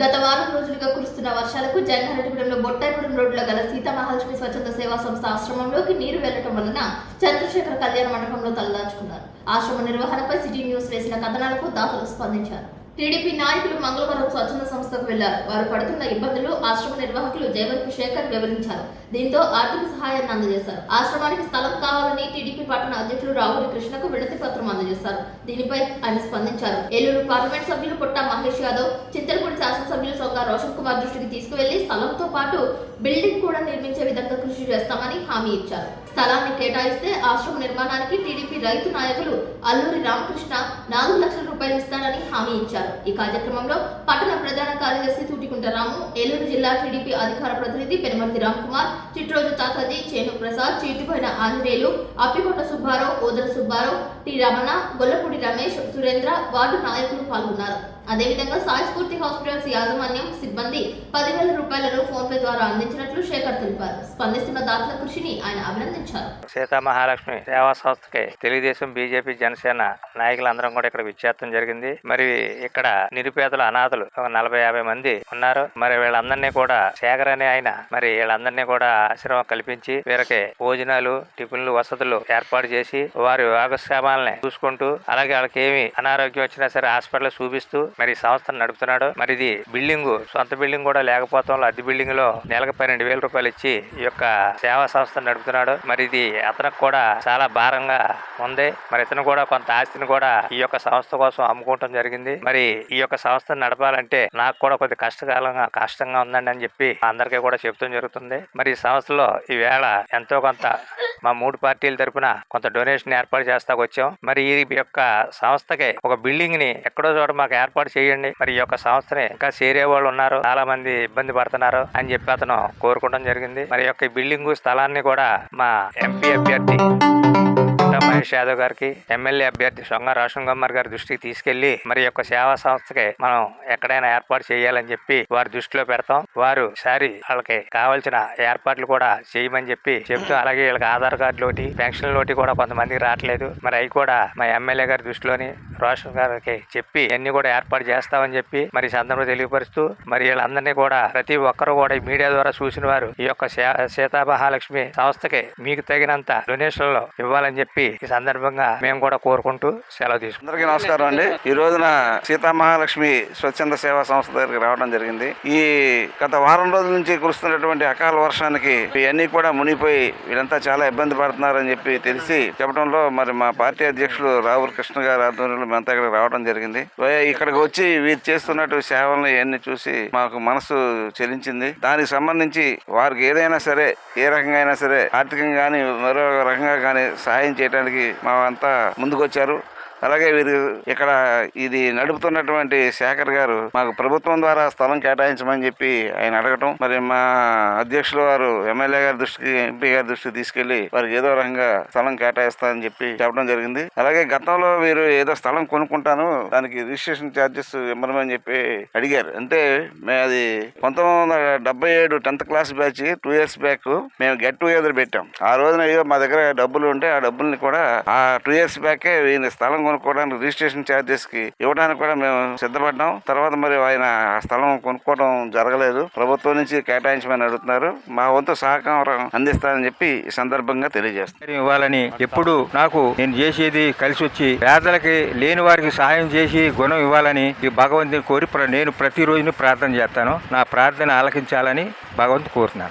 గత వారం రోజులుగా కురుస్తున్న వర్షాలకు జంగారెడ్డిగూడెంలో బొట్టాయిగూడెం రోడ్డులో గల సీతామహాలక్ష్మి స్వచ్ఛంద సేవా సంస్థ ఆశ్రమంలోకి నీరు వెళ్ళటం వలన చంద్రశేఖర్ కళ్యాణ మండపంలో తలదాచుకున్నారు. ఆశ్రమ నిర్వహణపై సిటీ న్యూస్ వేసిన కథనాలకు దాతలు స్పందించారు. టీడీపీ నాయకులు మంగళవారం స్వచ్ఛంద సంస్థకు వెళ్ళారు. వారు పడుతున్న ఇబ్బందులు ఆశ్రమ నిర్వాహకులు జయవర్తి శేఖర్ వివరించారు. దీంతో ఆర్థిక సహాయాన్ని అందజేశారు. ఆశ్రమానికి స్థలం కావాలని టీడీపీ పట్టణ అధ్యక్షులు రావుడి కృష్ణకు వినతి పత్రం అందజేశారు. దీనిపై ఆయన స్పందించారు. ఏలూరు పార్లమెంట్ సభ్యులు పుట్ట మహేష్ యాదవ్ చిత్తలపూడి శాసనసభ్యులు రోషన్ కుమార్ దృష్టికి తీసుకువెళ్ళి స్థలంతో పాటు బిల్డింగ్ కూడా నిర్మించే విధంగా కృషి చేస్తామని హామీ ఇచ్చారు. స్థలాన్ని కేటాయిస్తే ఆశ్రమ నిర్మాణానికి టీడీపీ రైతు నాయకులు అల్లూరి రామకృష్ణ నాలుగు లక్షల రూపాయలు ఇస్తానని హామీ ఇచ్చారు. ఈ కార్యక్రమంలో పట్టణ ప్రధాన కార్యదర్శి తూటికుంట రాము ఏలూరు జిల్లా టీడీపీ అధికార ప్రతినిధి పెనుమర్తి రామ్ కుమార్ చిట్రోజు తాతాజీ చేను ప్రసాద్ చీటిపోయిన ఆంజనేయులు అప్పికొండ సుబ్బారావు ఓదర సుబ్బారావు టి రమణ గొల్లపూడి రమేష్ సురేంద్ర వార్డు నాయకులు పాల్గొన్నారు. అదేవిధంగా సాయి స్ఫూర్తి హాస్పిటల్స్ యాజమాన్యం సిబ్బంది పదివేల రూపాయలను ఫోన్ పే ద్వారా అందించినట్లు శేఖర్ తెలిపారు. స్పందిస్తున్న దాతల కృషిని ఆయన అభినందించారు. సీతా మహాలక్ష్మి సేవా సంస్థకి తెలుగుదేశం బీజేపీ జనసేన నాయకులందరం కూడా ఇక్కడ విచ్చేత్తం జరిగింది. మరి ఇక్కడ నిరుపేదలు అనాథలు నలభై యాభై మంది ఉన్నారు. మరి వీళ్ళందరినీ కూడా శేఖర్ అనే ఆయన మరి వీళ్ళందరినీ కూడా ఆశ్రమం కల్పించి వీరికి భోజనాలు టిఫిన్లు వసతులు ఏర్పాటు చేసి వారి యోగక్షేమాలని చూసుకుంటూ అలాగే వాళ్ళకి ఏమి అనారోగ్యం వచ్చినా సరే హాస్పిటల్ చూపిస్తూ మరి సంస్థను నడుపుతున్నాడు. మరి ఇది బిల్డింగ్ సొంత బిల్డింగ్ కూడా లేకపోవడం అద్దె బిల్డింగ్లో నెలకు పన్నెండు వేల రూపాయలు ఇచ్చి ఈ యొక్క సేవా సంస్థను నడుపుతున్నాడు. మరి ఇది అతనికి కూడా చాలా భారంగా ఉంది. మరి ఇతను కూడా కొంత ఆస్తిని కూడా ఈ యొక్క సంస్థ కోసం అమ్ముకోవటం జరిగింది. మరి ఈ యొక్క సంస్థను నడపాలంటే నాకు కూడా కొద్ది కష్టకాలంగా కష్టంగా ఉందండి అని చెప్పి అందరికీ కూడా చెప్తాం జరుగుతుంది. మరి ఈ సంస్థలో ఈ వేళ ఎంతో కొంత మా మూడు పార్టీల తరపున కొంత డొనేషన్ ఏర్పాటు చేస్తా వచ్చాం. మరి ఈ యొక్క సంస్థకి ఒక బిల్డింగ్ని ఎక్కడో చోట మాకు ఏర్పాటు చేయండి. మరి ఈ యొక్క సంస్థని ఇంకా చేరే వాళ్ళు ఉన్నారు. చాలా మంది ఇబ్బంది పడుతున్నారు అని చెప్పి అతను కోరుకోవడం జరిగింది. మరి ఈ యొక్క బిల్డింగ్ స్థలాన్ని కూడా మా ఎంపీ అభ్యర్థి పుట్ట యాదవ్ గారికి ఎమ్మెల్యే అభ్యర్థి సొంగ రోషన్ గారి దృష్టికి తీసుకెళ్ళి మరి యొక్క సేవా సంస్థకి మనం ఎక్కడైనా ఏర్పాటు చేయాలని చెప్పి వారి దృష్టిలో పెడతాం. వారు సారి వాళ్ళకి కావాల్సిన ఏర్పాట్లు కూడా చేయమని చెప్పి చెప్తూ అలాగే వీళ్ళకి ఆధార్ కార్డు లోటి పెన్షన్ లోటి కూడా కొంతమందికి రావట్లేదు. మరి అవి కూడా మా ఎమ్మెల్యే గారి దృష్టిలోని రాష్ట్ర గారికి చెప్పి అన్ని కూడా ఏర్పాటు చేస్తామని చెప్పి మరి సందర్భంగా సందర్భంలో తెలియపరుస్తూ మరి వీళ్ళందరినీ కూడా ప్రతి ఒక్కరు కూడా ఈ మీడియా ద్వారా చూసిన వారు ఈ యొక్క సీతా మహాలక్ష్మి సంస్థకి మీకు తగినంత డొనేషన్లు ఇవ్వాలని చెప్పి ఈ సందర్భంగా మేము కూడా కోరుకుంటూ సెలవు తీసుకుంటాం అందరికీ నమస్కారం అండి. ఈ రోజున సీతా మహాలక్ష్మి స్వచ్ఛంద సేవా సంస్థ దగ్గరికి రావడం జరిగింది. ఈ గత వారం రోజుల నుంచి కురుస్తున్నటువంటి అకాల వర్షానికి ఇవన్నీ కూడా మునిగిపోయి వీళ్ళంతా చాలా ఇబ్బంది పడుతున్నారని చెప్పి తెలిసి చెప్పడంలో మరి మా పార్టీ అధ్యక్షులు రావుల్ కృష్ణ గారి ఆధ్వర్యంలో మేమంతా ఇక్కడ రావడం జరిగింది. ఇక్కడికి వచ్చి వీరు చేస్తున్నట్టు సేవలను ఇవన్నీ చూసి మాకు మనసు చెలించింది. దానికి సంబంధించి వారికి ఏదైనా సరే ఏ రకంగా అయినా సరే ఆర్థికంగా కానీ మరో రకంగా కానీ సహాయం చేయడానికి మా అంతా ముందుకొచ్చారు. అలాగే వీరు ఇక్కడ ఇది నడుపుతున్నటువంటి శేఖర్ గారు మాకు ప్రభుత్వం ద్వారా స్థలం కేటాయించమని చెప్పి ఆయన అడగటం మరి మా అధ్యక్షుల వారు ఎమ్మెల్యే గారి దృష్టికి ఎంపీ గారి దృష్టికి తీసుకెళ్ళి వారికి ఏదో రకంగా స్థలం కేటాయిస్తానని చెప్పి చెప్పడం జరిగింది. అలాగే గతంలో వీరు ఏదో స్థలం కొనుక్కుంటాను దానికి రిజిస్ట్రేషన్ ఛార్జెస్ ఇవ్వమని చెప్పి అడిగారు. అంటే మేము అది పంతొమ్మిది వందల డెబ్బై ఏడు tenth class batch two years back మేము గెట్ టుగెదర్ పెట్టాం. ఆ రోజున అయ్యో మా దగ్గర డబ్బులు ఉంటే ఆ డబ్బుల్ని కూడా ఆ టూ ఇయర్స్ బ్యాకే వీళ్ళ స్థలం కొనుక్కోవడానికి రిజిస్ట్రేషన్ ఛార్జెస్కి ఇవ్వడానికి కూడా మేము సిద్ధపడ్డాం. తర్వాత మరి ఆయన ఆ స్థలం కొనుక్కోవడం జరగలేదు. ప్రభుత్వం నుంచి కేటాయించమని అడుగుతున్నారు. మా వంతు సహకారం అందిస్తానని చెప్పి ఈ సందర్భంగా తెలియజేస్తాం ఇవ్వాలని ఎప్పుడు నాకు నేను చేసేది కలిసి వచ్చి పేదలకి లేని వారికి సహాయం చేసి గుణం ఇవ్వాలని ఈ భగవంతుని కోరి ప్ర- నేను ప్రతిరోజు ప్రార్థన చేస్తాను. నా ప్రార్థన ఆలకించాలని భగవంతు కోరుతున్నాను.